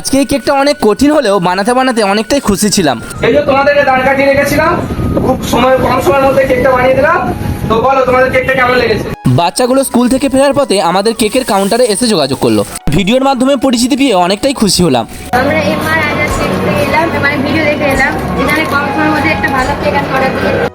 আজকে এই কেকটা অনেক কঠিন হলেও বানাতে বানাতে অনেকটাই খুশি ছিলাম। এই যে তোমাদেরকে দাঁড় কাটিয়ে রেখেছিলাম খুব সময় কম সময়ের মধ্যে কেকটা বানিয়ে দিলাম। তো বলো তোমাদের কেকটা কেমন লেগেছে? বাচ্চাগুলো স্কুল থেকে ফেরার পথে আমাদের কেকের কাউন্টারে এসে যোগাযোগ করল। ভিডিওর মাধ্যমে পরিচিতি পেয়ে অনেকটাই খুশি হলাম। আমরা এমআর আজ এলাম মানে ভিডিও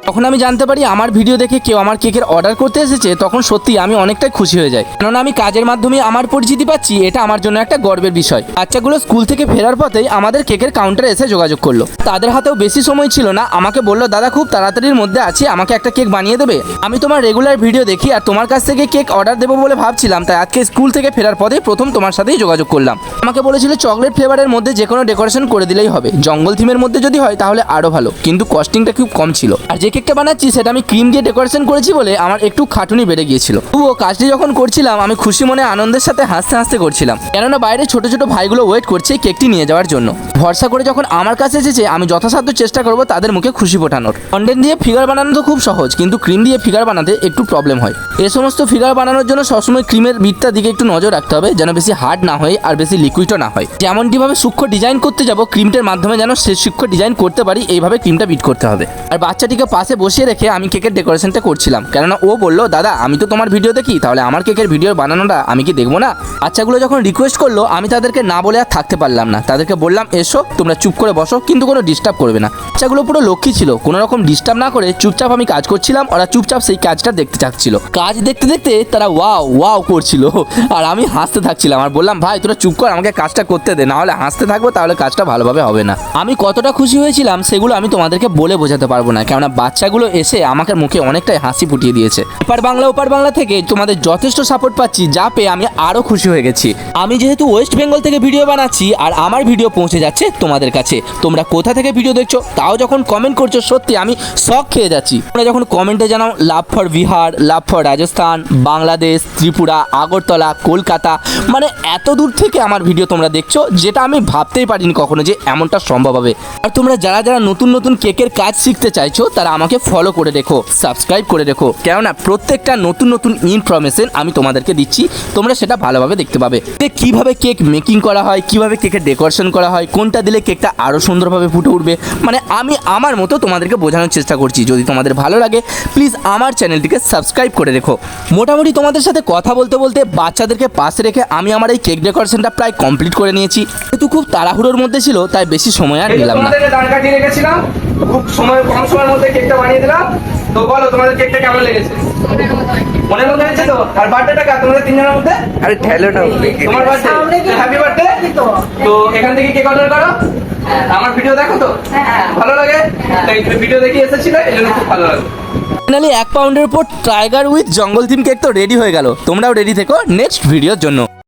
তখন আমি জানতে পারি আমার ভিডিও দেখে কেউ আমার কেকের অর্ডার করতে এসেছে, তখন সত্যি আমি অনেকটাই খুশি হয়ে যাই। কেননা আমি কাজের মাধ্যমে আমার পরিচিতি পাচ্ছি, এটা আমার জন্য একটা গর্বের বিষয়। বাচ্চাগুলো স্কুল থেকে ফেরার পথেই আমাদের কেকের কাউন্টারে এসে যোগাযোগ করল। তাদের হাতেও বেশি সময় ছিল না, আমাকে বলল, দাদা, খুব তাড়াতাড়ির মধ্যে আছি, আমাকে একটা কেক বানিয়ে দেবে? আমি তোমার রেগুলার ভিডিও দেখি আর তোমার কাছ থেকে কেক অর্ডার দেবো বলে ভাবছিলাম, তাই আজকে স্কুল থেকে ফেরার পথেই প্রথম তোমার সাথেই যোগাযোগ করলাম। আমাকে বলেছিল, চকলেট ফ্লেভারের মধ্যে যে কোনো ডেকোরেশন করে দিলেই হবে। জঙ্গল থিমের মধ্যে যদি হয়, তাহলে আরও ভালো। কিন্তু কস্টিংটা খুব কম ছিল। আর যে কেকটা বানাচ্ছি, সেটা আমি ক্রিম দিয়ে ডেকোরেশন করেছি বলে আমার একটু খাটুনি বেড়ে গিয়েছিল। তবুও কাজটি যখন করছিলাম, আমি খুশি মনে আনন্দের সাথে হাসতে হাসতে করছিলাম। কেননা বাইরে ছোট ছোট ভাইগুলো ওয়েট করছে কেকটি নিয়ে যাওয়ার জন্য। ভরসা করে যখন আমার কাছে এসেছে, আমি যথাসাধ্য চেষ্টা করব তাদের মুখে খুশি ফোটানোর। কন্ডেন্ট দিয়ে ফিগার বানানো তো খুব সহজ, কিন্তু ক্রিম দিয়ে ফিগার বানাতে একটু প্রবলেম হয়। এ সমস্ত ফিগার বানানোর জন্য সবসময় ক্রিমের বিটটার দিকে একটু নজর রাখতে হবে, যেন বেশি হার্ড না হয় আর বেশি লিকুইডও না হয়। যেমনটিভাবে সূক্ষ্ম ডিজাইন করতে যাব ক্রিমটার মাধ্যমে যেন সে সূক্ষ্ম ডিজাইন করতে পারি এইভাবে ক্রিমটা বিট করতে হবে। আর বাচ্চাটিকে পাশে বসিয়ে রেখে আমি কেকের ডেকোরেশনটা করছিলাম। কেননা ও বলল, দাদা, আমি তো তোমার ভিডিও দেখি, তাহলে আমার কেকের ভিডিও বানানোটা আমি কি দেখব না? বাচ্চাগুলো যখন রিকোয়েস্ট করল, আমি তাদেরকে না বলে আর থাকতে পারলাম না। তাদেরকে বললাম, এসো, তোমরা চুপ করে বসো, কিন্তু কোনো ডিস্টার্ব করবে না। বাচ্চাগুলো পুরো লক্ষ্মী ছিল। কোনো রকম ডিস্টার্ব না করে চুপচাপ আমি কাজ করছিলাম, ওরা চুপচাপ সেই কাজটা দেখতে চাচ্ছিল কাজ দেখতে দেখতে তারা ওয়াও ওয়াও করছিল। আর আমি হাসতে থাকছিলাম আর বললাম, ভাই, তোরা চুপ কর, আমাকে কাজটা করতে দে, না হলে হাসতে থাকব, তাহলে কাজটা ভালোভাবে হবে না। আমি কতটা খুশি হয়েছিলাম সেগুলো আমি তোমাদেরকে বলে বোঝাতে পারব না, কেননা বাচ্চাগুলো এসে আমাকে মুখে অনেকটাই হাসি ফুটিয়ে দিয়েছে। এপার বাংলা, ওপার বাংলা থেকে তোমাদের যথেষ্ট সাপোর্ট পাচ্ছি, যা পেয়ে আমি আরও খুশি হয়ে গেছি। আমি যেহেতু ওয়েস্ট বেঙ্গল থেকে ভিডিও বানাচ্ছি, আর আমার ভিডিও পৌঁছে যাচ্ছে তোমাদের কাছে। তোমরা কোথা থেকে ভিডিও দেখছ, তাও যখন কমেন্ট করছ, সত্যি আমি শখ খেয়ে যাচ্ছি। তোমরা যখন কমেন্টে জানাও love for Bihar love for Rajasthan, Bangladesh, Tripura, Agartala, Kolkata মানে এত দূর থেকে আমার ভিডিও তোমরা দেখছ, যেটা আমি ভাবতেই পারিনি কখনো যে এমনটা সম্ভব হবে। আর তোমরা যারা যারা নতুন নতুন কেকের কাজ শিখতে চাইছো, তারা আমাকে ফলো করে রেখো সাবস্ক্রাইব করে রেখো কেননা প্রত্যেকটা নতুন নতুন ইনফরমেশন আমি তোমাদেরকে দিচ্ছি, তোমরা সেটা ভালোভাবে দেখতে পাবে। যে কীভাবে কেক মেকিং করা হয়, কীভাবে কেকের ডেকোরেশন করা হয়, কোনটা দিলে কেকটা আরও সুন্দরভাবে ফুটে উঠবে মানে আমি আমার মতো তোমাদেরকে বোঝানোর চেষ্টা করছি। যদি তোমাদের ভালো লাগে প্লিজ আমার চ্যানেলটিকে সাবস্ক্রাইব করে রেখো। মোটামুটি তোমাদের সাথে কথা বলতে বলতে বাচ্চাদেরকে পাশে রেখে আমি আমার এই কেক ডেকোরেশনটা প্রায় কমপ্লিট করে নিয়েছি। যেহেতু খুব তাড়াহুড়োর মধ্যে ছিল, তাই বেশি সময় আর নিলাম না। রেখেছিলাম খুব সময় কম সময়ের মধ্যে কেকটা বানিয়ে দিলাম। তো বলো তোমাদের কেকটা কেমন লেগেছে? মনের মধ্যে হয়েছে তো? আর বার্থডেটা কার? তোমাদের তিনজনের মধ্যে? আরে ঠেলো না তোমার বার্থডে হ্যাপি বার্থডে তো? এখান থেকে কেক অর্ডার করো। আমার ভিডিও দেখো তো? ভালো লাগে? তাই ভিডিও দেখে এসেছিলে এই জন্য খুব ভালো লাগে। ফাইনালি এক পাউন্ডের উপর tiger with jungle theme cake তো রেডি হয়ে গেল। তোমরাও রেডি থেকো নেক্সট ভিডিওর জন্য।